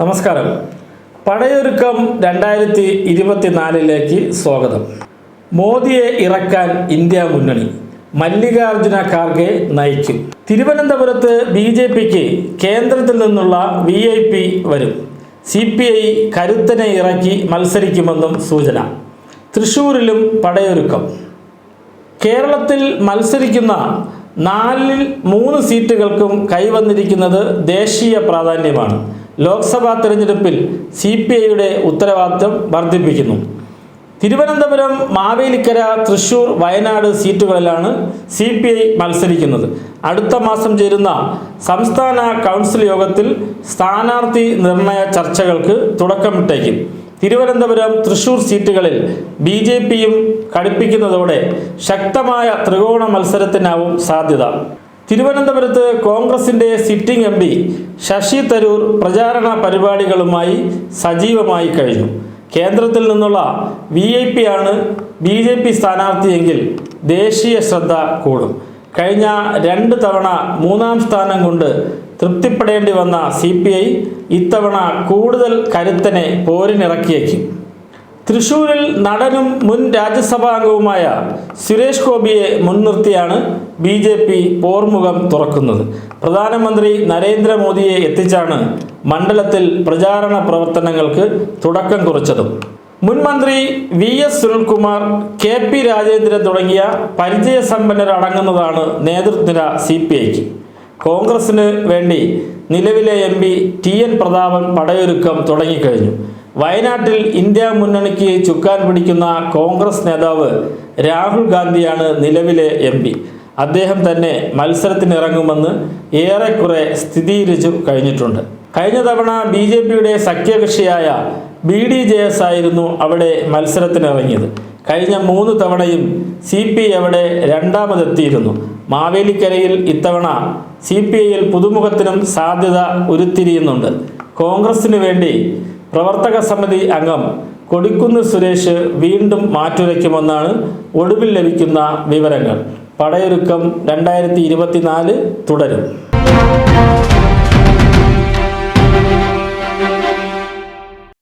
നമസ്കാരം. പടയൊരുക്കം രണ്ടായിരത്തി ഇരുപത്തിനാലിലേക്ക് സ്വാഗതം. മോദിയെ ഇറക്കാൻ ഇന്ത്യ മുന്നണി. മല്ലികാർജുന ഖാർഗെ നയിക്കും. തിരുവനന്തപുരത്ത് ബി ജെ പിക്ക് കേന്ദ്രത്തിൽ നിന്നുള്ള വി ഐ പി വരും. സി പി ഐ കരുത്തനെ ഇറക്കി മത്സരിക്കുമെന്നും സൂചന. തൃശൂരിലും പടയൊരുക്കം കേരളത്തിൽ മത്സരിക്കുന്ന നാലിൽ മൂന്ന് സീറ്റുകൾക്കും കൈവന്നിരിക്കുന്നത് ദേശീയ പ്രാധാന്യമാണ്. ലോക്സഭാ തെരഞ്ഞെടുപ്പിൽ സി പി ഐയുടെ ഉത്തരവാദിത്തം വർദ്ധിപ്പിക്കുന്നു. തിരുവനന്തപുരം മാവേലിക്കര തൃശൂർ വയനാട് സീറ്റുകളിലാണ് സി പി ഐ മത്സരിക്കുന്നത്. അടുത്ത മാസം ചേരുന്ന സംസ്ഥാന കൗൺസിൽ യോഗത്തിൽ സ്ഥാനാർത്ഥി നിർണയ ചർച്ചകൾക്ക് തുടക്കമിട്ടേക്കും. തിരുവനന്തപുരം തൃശൂർ സീറ്റുകളിൽ ബി ജെ പിയും കടുപ്പിക്കുന്നതോടെ ശക്തമായ ത്രികോണ മത്സരത്തിനാവും സാധ്യത. തിരുവനന്തപുരത്ത് കോൺഗ്രസിന്റെ sitting M P Shashi Tharoor പ്രചാരണ പരിപാടികളുമായി സജീവമായി കഴിഞ്ഞു. കേന്ദ്രത്തിൽ നിന്നുള്ള വി ഐ പി ആണ് ബി ജെ പി സ്ഥാനാർത്ഥിയെങ്കിൽ ദേശീയ ശ്രദ്ധ കൂടും. കഴിഞ്ഞ രണ്ട് തവണ മൂന്നാം സ്ഥാനം കൊണ്ട് തൃപ്തിപ്പെടേണ്ടി വന്ന സി പി ഐ ഇത്തവണ കൂടുതൽ കരുത്തനെ പോരിനിറക്കിയേക്കും. തൃശൂരിൽ നടനും മുൻ രാജ്യസഭാംഗവുമായ സുരേഷ് ഗോപിയെ മുൻനിർത്തിയാണ് ബി ജെ പി പോർമുഖം തുറക്കുന്നത്. പ്രധാനമന്ത്രി നരേന്ദ്രമോദിയെ എത്തിച്ചാണ് മണ്ഡലത്തിൽ പ്രചാരണ പ്രവർത്തനങ്ങൾക്ക് തുടക്കം കുറിച്ചതും. മുൻ മന്ത്രി V S Sunilkumar K P Rajendran തുടങ്ങിയ പരിചയസമ്പന്നരടങ്ങുന്നതാണ് നേതൃനിര സി പി ഐക്ക്. കോൺഗ്രസിന് വേണ്ടി നിലവിലെ M P T N Prathapan പടയൊരുക്കം തുടങ്ങിക്കഴിഞ്ഞു. വയനാട്ടിൽ ഇന്ത്യ മുന്നണിക്ക് ചുക്കാൻ പിടിക്കുന്ന കോൺഗ്രസ് നേതാവ് രാഹുൽ ഗാന്ധിയാണ് നിലവിലെ എം പി. അദ്ദേഹം തന്നെ മത്സരത്തിനിറങ്ങുമെന്ന് ഏറെക്കുറെ സ്ഥിരീകരിച്ചു കഴിഞ്ഞിട്ടുണ്ട്. കഴിഞ്ഞ തവണ ബി ജെ പിയുടെ സഖ്യകക്ഷിയായ ബി ഡി ജെ എസ് ആയിരുന്നു അവിടെ മത്സരത്തിനിറങ്ങിയത്. കഴിഞ്ഞ മൂന്ന് തവണയും സി പി അവിടെ രണ്ടാമതെത്തിയിരുന്നു. മാവേലിക്കരയിൽ ഇത്തവണ സി പി ഐയിൽ പുതുമുഖത്തിനും സാധ്യത ഉരുത്തിരിയുന്നുണ്ട്. കോൺഗ്രസിന് വേണ്ടി പ്രവർത്തക സമിതി അംഗം കൊടിക്കുന്ന് സുരേഷ് വീണ്ടും മാറ്റുരയ്ക്കുമെന്നാണ് ഒടുവിൽ ലഭിക്കുന്ന വിവരങ്ങൾ. പടയൊരുക്കം രണ്ടായിരത്തി തുടരും.